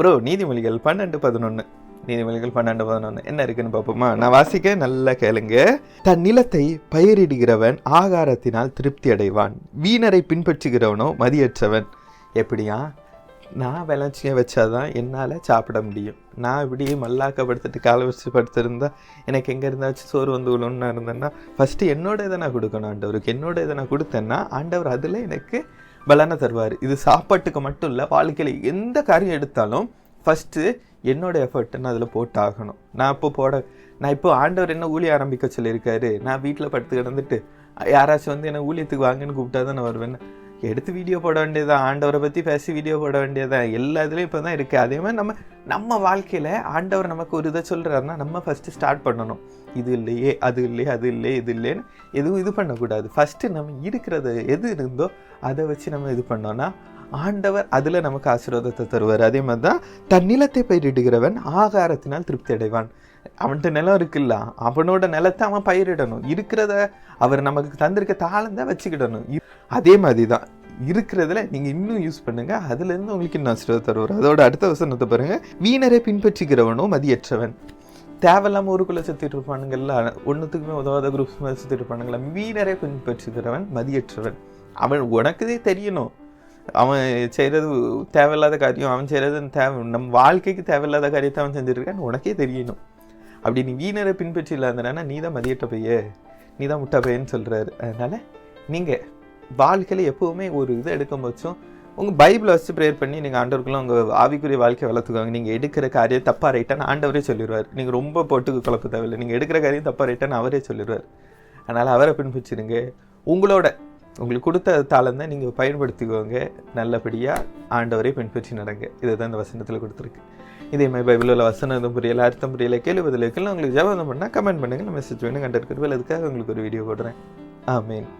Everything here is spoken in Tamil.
ப்ரோ நீதிமொழிகள் பன்னெண்டு பதினொன்று நீதிமொழிகள் பன்னெண்டு பதினொன்று என்ன இருக்குன்னு பார்ப்போமா? நான் வாசிக்க நல்லா கேளுங்க. தன் நிலத்தை பயிரிடுகிறவன் ஆகாரத்தினால் திருப்தி அடைவான் வீணரை பின்பற்றுகிறவனோ மதியற்றவன். எப்படியா? நான் விளைச்சியை வச்சாதான் என்னால் சாப்பிட முடியும். நான் இப்படி மல்லாக்கப்படுத்திட்டு காலை வச்சு படுத்திருந்தா எனக்கு எங்கே இருந்தாச்சும் சோறு வந்து விழுன்னு இருந்தேன்னா ஃபஸ்ட்டு என்னோட இதை நான் கொடுக்கணும் ஆண்டவருக்கு. என்னோட இதை நான் கொடுத்தேன்னா ஆண்டவர் அதில் எனக்கு பலனை தருவார். இது சாப்பாட்டுக்கு மட்டும் இல்லை வாழ்க்கையில் எந்த காரியம் எடுத்தாலும் ஃபஸ்ட்டு என்னோடய எஃபர்ட்டை நான் அதில் போட்டாகணும். நான் இப்போ போட நான் இப்போ ஆண்டவர் என்ன ஊழிய ஆரம்பிக்க சொல்லியிருக்காரு நான் வீட்டில் படுத்து கிடந்துட்டு யாராச்சும் வந்து என்னை ஊழியத்துக்கு வாங்கன்னு கூப்பிட்டா தான் நான் வருவேன் எடுத்து வீடியோ போட வேண்டியதான் ஆண்டவரை பற்றி பேசி வீடியோ போட வேண்டியதான் எல்லா இதுலேயும் இப்போ தான் இருக்குது அதே மாதிரி நம்ம நம்ம வாழ்க்கையில் ஆண்டவர் நமக்கு ஒரு இதை சொல்கிறாருன்னா நம்ம ஃபஸ்ட்டு ஸ்டார்ட் பண்ணணும். இது இல்லையே அது இல்லையே அது இல்லையே இது இல்லைன்னு எதுவும் இது பண்ணக்கூடாது. ஃபஸ்ட்டு நம்ம இருக்கிறது எது இருந்தோ அதை வச்சு நம்ம இது பண்ணோன்னா ஆண்டவர் அதில் நமக்கு ஆசீர்வாதத்தை தருவார். அதே மாதிரி தான் தன் நிலத்தை பயிரிடுகிறவன் ஆகாரத்தினால் திருப்தி அடைவான். அவன்கிட்ட நிலம் இருக்குல்ல அவனோட நிலத்தை அவன் பயிரிடணும். இருக்கிறத அவர் நமக்கு தந்திருக்க தாளந்தான் வச்சுக்கிடணும். இ- அதே மாதிரி தான் இருக்கிறதுல நீங்கள் இன்னும் யூஸ் பண்ணுங்கள் அதுலேருந்து உங்களுக்கு இன்னும் ஆசீர்வாதம் தருவார். அதோட அடுத்த வசனத்தை பாருங்கள் வீணரை பின்பற்றுகிறவனோ மதியற்றவன். தேவையில்லாமல் ஊருக்குள்ளே சுத்திட்டு இருப்பானுங்கள்ல ஒன்றுத்துக்குமே உதவாத குரூப்ஸ் மாதிரி சுற்றிட்டு இருப்பானுங்களா வீணரை பின்பற்றுகிறவன் மதியற்றவன். அவன் உனக்குதே தெரியணும். அவன் செய்கிறது தேவையில்லாத காரியம் அவன் செய்கிறது தேவை நம் வாழ்க்கைக்கு தேவையில்லாத காரியத்தை அவன் செஞ்சுருக்கான்னு உனக்கே தெரியணும். அப்படி நீ வீணரை பின்பற்றி இல்லாதனா நீ தான் மதியட்ட பைய. நீ தான் முட்டா பையன்னு சொல்கிறாரு அதனால் நீங்கள் வாழ்க்கையில் எப்போவுமே ஒரு இது எடுக்கும் போச்சும் உங்கள் பைபிளை வச்சு ப்ரேயர் பண்ணி நீங்கள் ஆண்டவருக்குள்ள உங்கள் ஆவிக்குரிய வாழ்க்கையை வளர்த்துக்குவாங்க நீங்கள் எடுக்கிற காரியம் தப்பாக ரைட்டான்னு ஆண்டவரே சொல்லிடுவார் நீங்கள் ரொம்ப போட்டுக்கு குழப்ப தேவையில்லை. நீங்கள் எடுக்கிற காரியம் தப்பாக ரைட்டான்னு அவரே சொல்லிடுவார் அதனால் அவரை பின்பற்றிடுங்க உங்களோட உங்களுக்கு கொடுத்த தாளந்தான் நீங்கள் பயன்படுத்திக்கோங்க. நல்லபடியாக ஆண்டவரை பின்பற்றி நடங்க. இதுதான் இந்த வசனத்தில் கொடுத்துருக்கு. இதே மாதிரி பைபிளில் உள்ள வசனம் எதுவும் புரியல அர்த்தம் புரியலை கேள்வி பதில் வைக்கலாம் உங்களுக்கு ஜபம் பண்ணால் கமெண்ட் பண்ணுங்கள் மெசேஜ் வேணும் கண்டிருக்கிறேன் அதுக்காக உங்களுக்கு ஒரு வீடியோ போடுறேன். ஆமேன்.